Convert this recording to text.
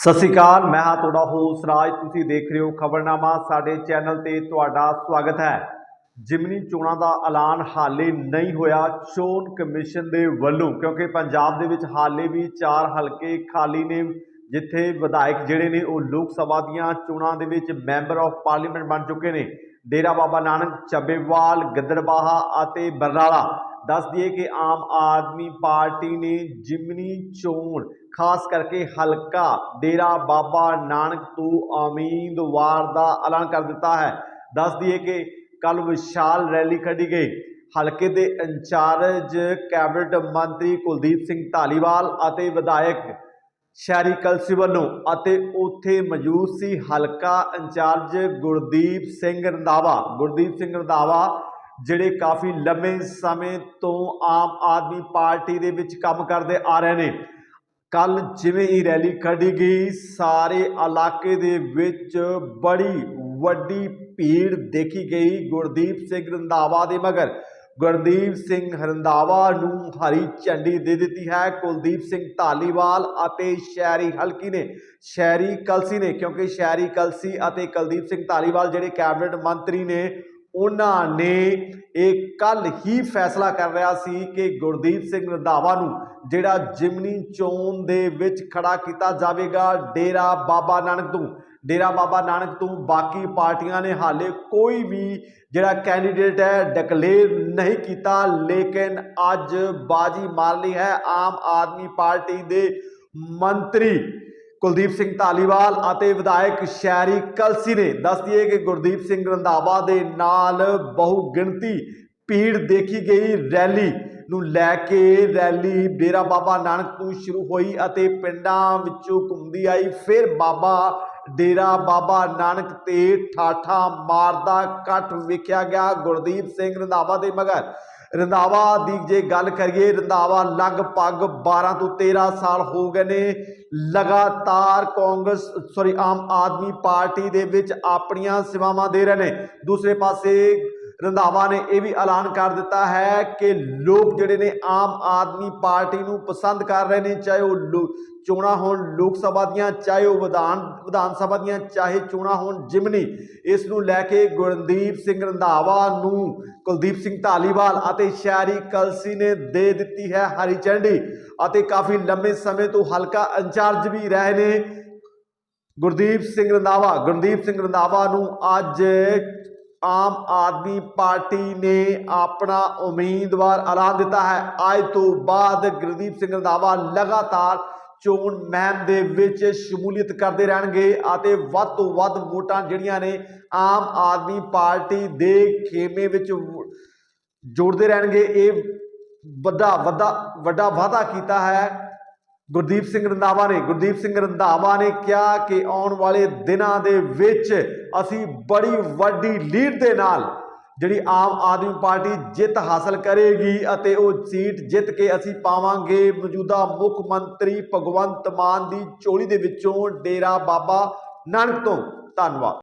ਸਤਿ ਸ਼੍ਰੀ ਅਕਾਲ, ਮੈਂ ਹਾਂ ਤੁਹਾਡਾ ਹੋਸਟ ਰਾਜ। ਤੁਸੀਂ ਦੇਖ ਰਹੇ ਹੋ ਖਬਰਨਾਮਾ, ਸਾਡੇ ਚੈਨਲ ਤੇ ਤੁਹਾਡਾ ਸਵਾਗਤ ਹੈ। ਜਿਮਨੀ ਚੋਣਾਂ ਦਾ ਐਲਾਨ ਹਾਲੇ ਨਹੀਂ ਹੋਇਆ, ਚੋਣ ਕਮਿਸ਼ਨ ਦੇ ਵੱਲੋਂ, ਕਿਉਂਕਿ ਪੰਜਾਬ ਦੇ ਵਿੱਚ ਹਾਲੇ ਵੀ ਚਾਰ ਹਲਕੇ ਖਾਲੀ ਨੇ, ਜਿੱਥੇ ਵਿਧਾਇਕ ਜਿਹੜੇ ਨੇ ਉਹ ਲੋਕ ਸਭਾ ਦੀਆਂ ਚੋਣਾਂ ਦੇ ਵਿੱਚ ਮੈਂਬਰ ਆਫ ਪਾਰਲੀਮੈਂਟ ਬਣ ਚੁੱਕੇ ਨੇ। ਡੇਰਾ ਬਾਬਾ ਨਾਨਕ, ਚੱਬੇਵਾਲ, ਗਿੱਦੜਬਾਹਾ ਅਤੇ ਬਰਨਾਲਾ। ਦੱਸ ਦਈਏ ਕਿ ਆਮ ਆਦਮੀ ਪਾਰਟੀ ਨੇ ਜਿਮਨੀ ਚੋਣ, ਖਾਸ ਕਰਕੇ ਹਲਕਾ ਡੇਰਾ ਬਾਬਾ ਨਾਨਕ ਤੋਂ ਉਮੀਦਵਾਰ ਦਾ ਐਲਾਨ ਕਰ ਦਿੱਤਾ ਹੈ। ਦੱਸ ਦਈਏ ਕਿ ਕੱਲ ਵਿਸ਼ਾਲ ਰੈਲੀ ਕੱਢੀ ਗਈ। ਹਲਕੇ ਦੇ ਇੰਚਾਰਜ, ਕੈਬਨਿਟ ਮੰਤਰੀ ਕੁਲਦੀਪ ਸਿੰਘ ਧਾਲੀਵਾਲ ਅਤੇ ਵਿਧਾਇਕ ਸ਼ਹਿਰੀ ਕਲਸੀ ਵੱਲੋਂ ਅਤੇ ਉੱਥੇ ਮੌਜੂਦ ਸੀ ਹਲਕਾ ਇੰਚਾਰਜ ਗੁਰਦੀਪ ਸਿੰਘ ਰੰਧਾਵਾ। ਗੁਰਦੀਪ ਸਿੰਘ ਰੰਧਾਵਾ ਜਿਹੜੇ ਕਾਫੀ ਲੰਮੇ ਸਮੇਂ ਤੋਂ ਆਮ ਆਦਮੀ ਪਾਰਟੀ ਦੇ ਵਿੱਚ ਕੰਮ ਕਰਦੇ ਆ ਰਹੇ ਨੇ। ਕੱਲ ਜਿਵੇਂ ਹੀ ਰੈਲੀ ਕੱਢੀ ਗਈ, ਸਾਰੇ ਇਲਾਕੇ ਦੇ ਵਿੱਚ ਬੜੀ ਵੱਡੀ ਭੀੜ ਦੇਖੀ ਗਈ। ਗੁਰਦੀਪ ਸਿੰਘ ਰੰਧਾਵਾ ਦੇ ਮਗਰ ਗੁਰਦੀਪ ਸਿੰਘ ਰੰਧਾਵਾ ਨੂੰ ਹਰੀ ਝੰਡੀ ਦੇ ਦਿੱਤੀ ਹੈ। ਕੁਲਦੀਪ ਸਿੰਘ ਢਾਲੀਵਾਲ ਅਤੇ ਸ਼ਹਿਰੀ ਹਲਕੀ ਨੇ, ਸ਼ਹਿਰੀ ਕਲਸੀ ਨੇ, ਕਿਉਂਕਿ ਸ਼ਹਿਰੀ ਕਲਸੀ ਅਤੇ ਕੁਲਦੀਪ ਸਿੰਘ ਢਾਲੀਵਾਲ ਜਿਹੜੇ ਕੈਬਨਿਟ ਮੰਤਰੀ ਨੇ ਉਹਨਾਂ ਨੇ ਇਹ ਕੱਲ ਹੀ ਫੈਸਲਾ ਕਰ ਰਿਹਾ ਸੀ ਕਿ ਗੁਰਦੀਪ ਸਿੰਘ ਰੰਧਾਵਾ ਨੂੰ ਜਿਹੜਾ ਜਿਮਨੀ ਚੋਣ ਦੇ ਵਿੱਚ ਖੜਾ ਕੀਤਾ ਜਾਵੇਗਾ ਡੇਰਾ ਬਾਬਾ ਨਾਨਕ ਤੋਂ। ਡੇਰਾ ਬਾਬਾ ਨਾਨਕ ਤੋਂ ਬਾਕੀ ਪਾਰਟੀਆਂ ਨੇ ਹਾਲੇ ਕੋਈ ਵੀ ਜਿਹੜਾ ਕੈਂਡੀਡੇਟ ਹੈ ਡਿਕਲੇਅਰ ਨਹੀਂ ਕੀਤਾ, ਲੇਕਿਨ ਅੱਜ ਬਾਜੀ ਮਾਰ ਲਈ ਹੈ ਆਮ ਆਦਮੀ ਪਾਰਟੀ ਦੇ ਮੰਤਰੀ। ਕੁਲਦੀਪ ਸਿੰਘ ਧਾਲੀਵਾਲ ਅਤੇ ਵਿਧਾਇਕ ਸ਼ਹਿਰੀ ਕਲਸੀ ਨੇ ਦੱਸ ਦਈਏ ਕਿ ਗੁਰਦੀਪ ਸਿੰਘ ਰੰਧਾਵਾ ਦੇ ਨਾਲ ਬਹੁ ਗਿਣਤੀ ਭੀੜ ਦੇਖੀ ਗਈ। ਰੈਲੀ ਨੂੰ ਲੈ ਕੇ ਰੈਲੀ ਡੇਰਾ ਬਾਬਾ ਨਾਨਕ ਤੋਂ ਸ਼ੁਰੂ ਹੋਈ ਅਤੇ ਪਿੰਡਾਂ ਵਿੱਚੋਂ ਘੁੰਮਦੀ ਆਈ। ਫਿਰ ਬਾਬਾ ਡੇਰਾ ਬਾਬਾ ਨਾਨਕ ਤੇ ਠਾਠਾ ਮਾਰਦਾ ਇਕੱਠ ਵੇਖਿਆ ਗਿਆ। ਗੁਰਦੀਪ ਸਿੰਘ ਰੰਧਾਵਾ ਦੇ ਮਗਰ ਰੰਧਾਵਾ ਦੀ ਜੇ ਗੱਲ ਕਰੀਏ, ਰੰਧਾਵਾ ਲਗਭਗ 12 ਤੋਂ 13 ਸਾਲ ਹੋ ਗਏ ਨੇ। ਲਗਾਤਾਰ ਕਾਂਗਰਸ ਸੌਰੀ ਆਮ ਆਦਮੀ ਪਾਰਟੀ ਦੇ ਵਿੱਚ ਆਪਣੀਆਂ ਸੇਵਾਵਾਂ ਦੇ ਰਹੇ ਨੇ। ਦੂਸਰੇ ਪਾਸੇ ਰੰਧਾਵਾ ਨੇ ਇਹ ਵੀ ਐਲਾਨ ਕਰ ਦਿੱਤਾ ਹੈ ਕਿ ਲੋਕ ਜਿਹੜੇ ਨੇ ਆਮ ਆਦਮੀ ਪਾਰਟੀ ਨੂੰ ਪਸੰਦ ਕਰ ਰਹੇ ਨੇ, ਚਾਹੇ ਉਹ ਲੋ- ਚੋਣਾਂ ਹੋਣ ਲੋਕ ਸਭਾ ਦੀਆਂ, ਚਾਹੇ ਉਹ ਵਿਧਾਨ ਵਿਧਾਨ ਸਭਾ ਦੀਆਂ, ਚਾਹੇ ਚੋਣਾਂ ਹੋਣ ਜਿਮਨੀ। ਇਸ ਨੂੰ ਲੈ ਕੇ ਗੁਰਦੀਪ ਸਿੰਘ ਰੰਧਾਵਾ ਨੂੰ ਕੁਲਦੀਪ ਸਿੰਘ ਢਾਲੀਵਾਲ ਅਤੇ ਸ਼ਹਿਰੀ ਕਲਸੀ ਨੇ ਦੇ ਦਿੱਤੀ ਹੈ ਹਰੀ ਝੰਡੀ ਅਤੇ ਕਾਫੀ ਲੰਮੇ ਸਮੇਂ ਤੋਂ ਹਲਕਾ ਇੰਚਾਰਜ ਵੀ ਰਹੇ ਨੇ। ਗੁਰਦੀਪ ਸਿੰਘ ਰੰਧਾਵਾ, ਗੁਰਦੀਪ ਸਿੰਘ ਰੰਧਾਵਾ ਨੂੰ ਅੱਜ ਆਮ ਆਦਮੀ ਪਾਰਟੀ ਨੇ ਆਪਣਾ ਉਮੀਦਵਾਰ ਐਲਾਨ ਦਿੱਤਾ ਹੈ। ਅੱਜ ਤੋਂ ਬਾਅਦ ਗੁਰਦੀਪ ਸਿੰਘ ਰੰਧਾਵਾ ਲਗਾਤਾਰ ਚੋਣ ਮਹਿਮ ਦੇ ਵਿੱਚ ਸ਼ਮੂਲੀਅਤ ਕਰਦੇ ਰਹਿਣਗੇ ਅਤੇ ਵੱਧ ਤੋਂ ਵੱਧ ਵੋਟਾਂ ਜਿਹੜੀਆਂ ਨੇ ਆਮ ਆਦਮੀ ਪਾਰਟੀ ਦੇ ਖੇਮੇ ਵਿੱਚ ਜੋੜਦੇ ਰਹਿਣਗੇ। ਇਹ ਵੱਡਾ ਵੱਡਾ ਵੱਡਾ ਵਾਅਦਾ ਕੀਤਾ ਹੈ। ਗੁਰਦੀਪ ਸਿੰਘ ਰੰਧਾਵਾ ਨੇ, ਗੁਰਦੀਪ ਸਿੰਘ ਰੰਧਾਵਾ ਨੇ ਕਿਹਾ ਕਿ ਆਉਣ ਵਾਲੇ ਦਿਨਾਂ ਦੇ ਵਿੱਚ ਅਸੀਂ ਬੜੀ ਵੱਡੀ ਲੀਡ ਦੇ ਨਾਲ ਜਿਹੜੀ ਆਮ ਆਦਮੀ ਪਾਰਟੀ ਜਿੱਤ ਹਾਸਲ ਕਰੇਗੀ ਅਤੇ ਉਹ ਸੀਟ ਜਿੱਤ ਕੇ ਅਸੀਂ ਪਾਵਾਂਗੇ। ਮੌਜੂਦਾ ਮੁੱਖ ਮੰਤਰੀ ਭਗਵੰਤ ਮਾਨ ਦੀ ਚੋਲੀ ਦੇ ਵਿੱਚੋਂ ਡੇਰਾ ਬਾਬਾ ਨਾਨਕ ਤੋਂ। ਧੰਨਵਾਦ।